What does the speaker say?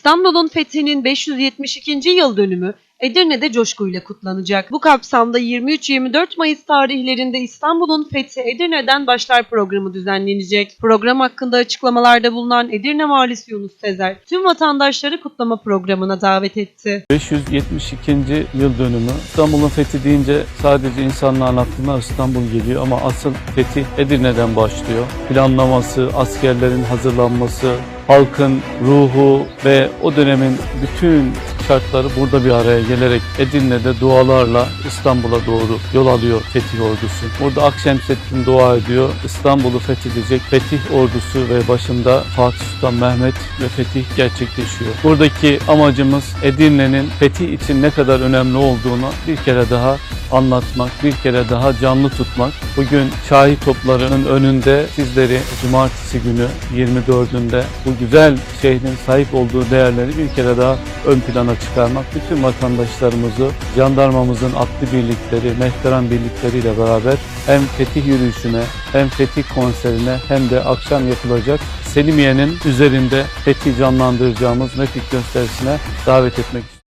İstanbul'un fethinin 572. yıl dönümü Edirne'de coşkuyla kutlanacak. Bu kapsamda 23-24 Mayıs tarihlerinde İstanbul'un fethi Edirne'den başlar programı düzenlenecek. Program hakkında açıklamalarda bulunan Edirne Valisi Yunus Sezer, tüm vatandaşları kutlama programına davet etti. 572. yıl dönümü. İstanbul'un fethi deyince sadece insanların aklına İstanbul geliyor ama asıl fetih Edirne'den başlıyor. Planlaması, askerlerin hazırlanması, halkın ruhu ve o dönemin bütün şartları burada bir araya gelerek Edirne'de dualarla İstanbul'a doğru yol alıyor Fetih Ordusu. Burada Akşemseddin dua ediyor. İstanbul'u fethedecek Fetih Ordusu ve başında Fatih Sultan Mehmet ve Fetih gerçekleşiyor. Buradaki amacımız Edirne'nin fetih için ne kadar önemli olduğunu bir kere daha anlatmak, bir kere daha canlı tutmak. Bugün şahi toplarının önünde sizleri cumartesi günü 24'ünde bu güzel şehrin sahip olduğu değerleri bir kere daha ön plana çıkarmak. Bütün vatandaşlarımızı jandarmamızın atlı birlikleri, mehteran birlikleriyle beraber hem fetih yürüyüşüne hem fetih konserine hem de akşam yapılacak Selimiye'nin üzerinde fethi canlandıracağımız mekik gösterisine davet etmek istiyorum.